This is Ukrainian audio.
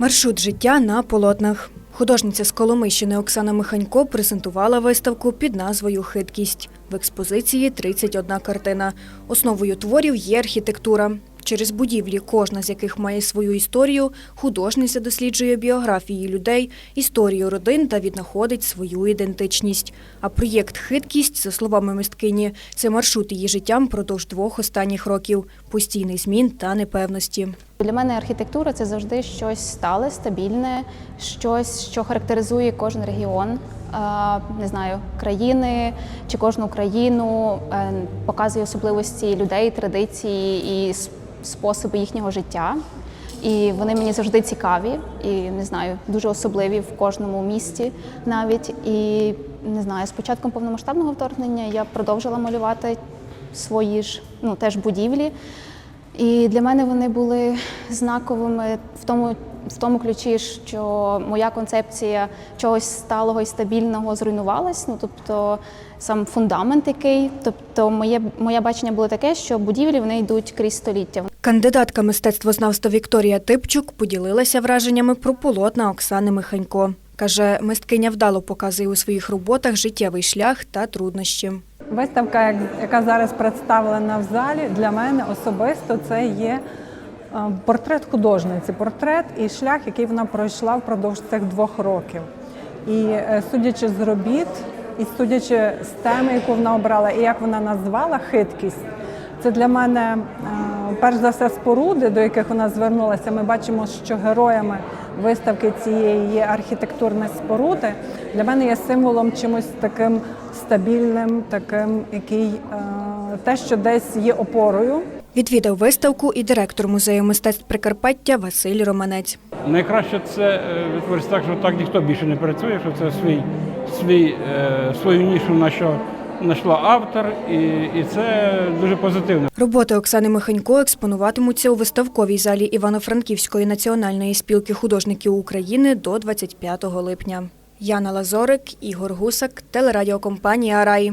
Маршрут життя на полотнах. Художниця з Коломийщини Оксана Миханько презентувала виставку під назвою Хиткість. В експозиції 31 картина. Основою творів є архітектура. Через будівлі, кожна з яких має свою історію, художниця досліджує біографії людей, історію родин та віднаходить свою ідентичність. А проєкт Хиткість, за словами мисткині, це маршрут її життям продовж двох останніх років постійний змін та непевності. Для мене архітектура це завжди щось стале, стабільне, щось, що характеризує кожен регіон, не знаю, країни чи кожну країну, е, показує особливості людей, традиції і способи їхнього життя. І вони мені завжди цікаві і не знаю, дуже особливі в кожному місті навіть. І не знаю, з початком повномасштабного вторгнення я продовжила малювати свої ж ну теж будівлі. І для мене вони були знаковими в тому, в тому ключі, що моя концепція чогось сталого і стабільного зруйнувалась. Ну тобто сам фундамент який, тобто моє, моє бачення було таке, що будівлі вони йдуть крізь століття. Кандидатка мистецтвознавства Вікторія Типчук поділилася враженнями про полотна Оксани Миханько. Каже, мисткиня вдало показує у своїх роботах життєвий шлях та труднощі. Виставка, як- яка зараз представлена в залі, для мене особисто це є е, портрет художниці, портрет і шлях, який вона пройшла впродовж цих двох років. І е, судячи з робіт, і судячи з теми, яку вона обрала, і як вона назвала хиткість, це для мене е, перш за все споруди, до яких вона звернулася. Ми бачимо, що героями виставки цієї є архітектурні споруди. Для мене є символом чимось таким стабільним, таким, який е, те, що десь є опорою. Відвідав виставку і директор музею мистецтв Прикарпаття Василь Романець. Найкраще це е, так, що так ніхто більше не працює, що це свій, свій, е, свою нішу на що знайшла автор, і, і це дуже позитивно. Роботи Оксани Миханько експонуватимуться у виставковій залі Івано-Франківської національної спілки художників України до 25 липня. Яна Лазорик, Ігор Гусак, телерадіокомпанія Рай.